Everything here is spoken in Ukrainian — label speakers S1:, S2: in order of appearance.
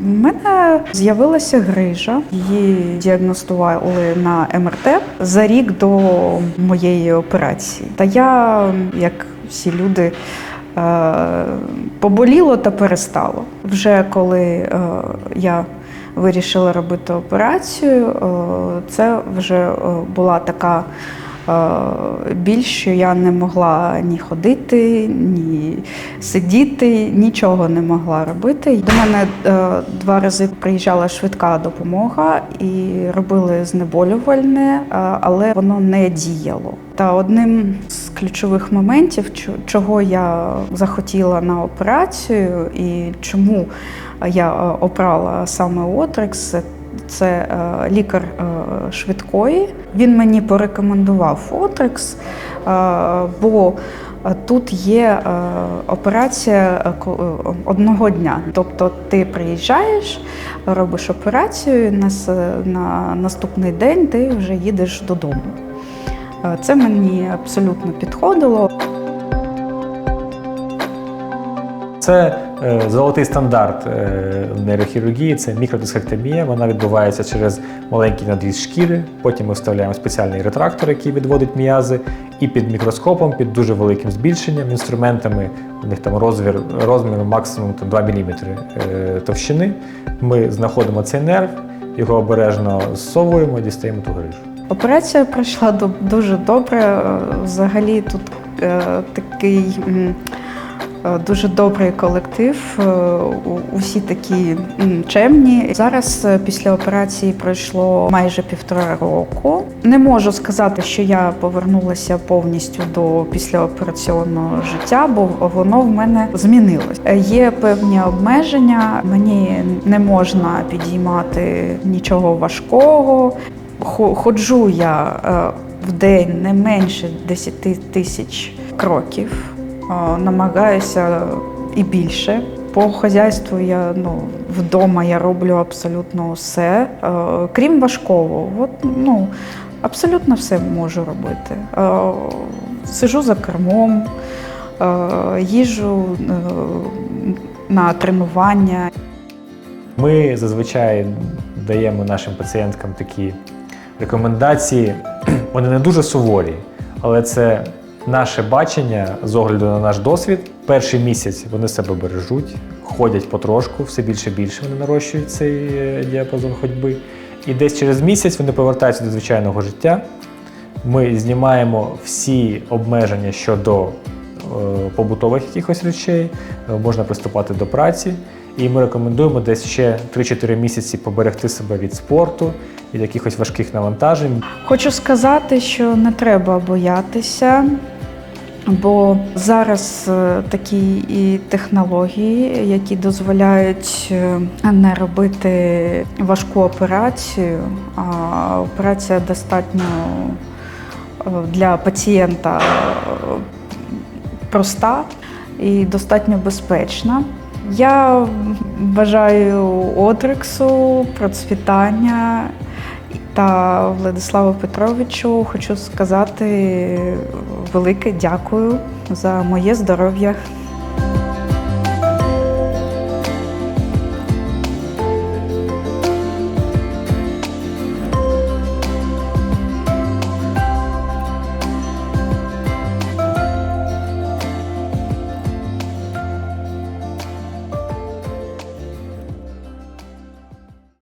S1: У мене з'явилася грижа. Її діагностували на МРТ за рік до моєї операції. Та я, як всі люди, е, поболіло та перестало. Вже коли е, я вирішила робити операцію, е, це вже була така. Е, Біль, що я не могла ні ходити, ні сидіти, нічого не могла робити. До мене е, два рази приїжджала швидка допомога і робили знеболювальне, е, але воно не діяло. Та одним з ключових моментів, чого я захотіла на операцію і чому я обрала саме Отрекс, це е, лікар е, швидкої. Він мені порекомендував Отрекс, е, бо тут є операція одного дня. Тобто ти приїжджаєш, робиш операцію, на, на наступний день ти вже їдеш додому. Це мені абсолютно підходило.
S2: Це е, золотий стандарт е, в нейрохірургії, це мікродисхектомія. Вона відбувається через маленький надріз шкіри. Потім ми вставляємо спеціальний ретрактор, який відводить м'язи, і під мікроскопом, під дуже великим збільшенням, інструментами, у них там розмір, розміром максимум там, 2 мм е, товщини. Ми знаходимо цей нерв, його обережно зсовуємо і дістаємо ту грижу.
S1: Операція пройшла дуже добре. Взагалі тут е, такий дуже добрий колектив. е, Усі такі чемні. Зараз е, після операції пройшло майже півтора року. Не можу сказати, що я повернулася повністю до післяопераційного життя, бо воно в мене змінилось. Е, Є певні обмеження. Мені не можна підіймати нічого важкого. Хо- Ходжу я е, в день не менше 10 тисяч кроків, Е, намагаюся і більше. По хазяйству я ну, вдома я роблю абсолютно все, е, крім важкого. От, ну, абсолютно все можу робити. Е, Сижу за кермом, е, їжу на тренування.
S2: Ми зазвичай даємо нашим пацієнткам такі рекомендації. Вони не дуже суворі, але це наше бачення з огляду на наш досвід. Перший місяць вони себе бережуть, ходять потрошку, все більше і більше вони нарощують цей е, діапазон ходьби. І десь через місяць вони повертаються до звичайного життя. Ми знімаємо всі обмеження щодо е, побутових якихось речей, е, можна приступати до праці. І ми рекомендуємо десь ще 3-4 місяці поберегти себе від спорту, від якихось важких навантажень.
S1: Хочу сказати, що не треба боятися, бо зараз е, такі і технології, які дозволяють е, не робити важку операцію, а операція достатньо е, для пацієнта проста і достатньо безпечна. Я бажаю Отрексу, процвітання та Владиславу Петровичу хочу сказати велике дякую за моє здоров'я.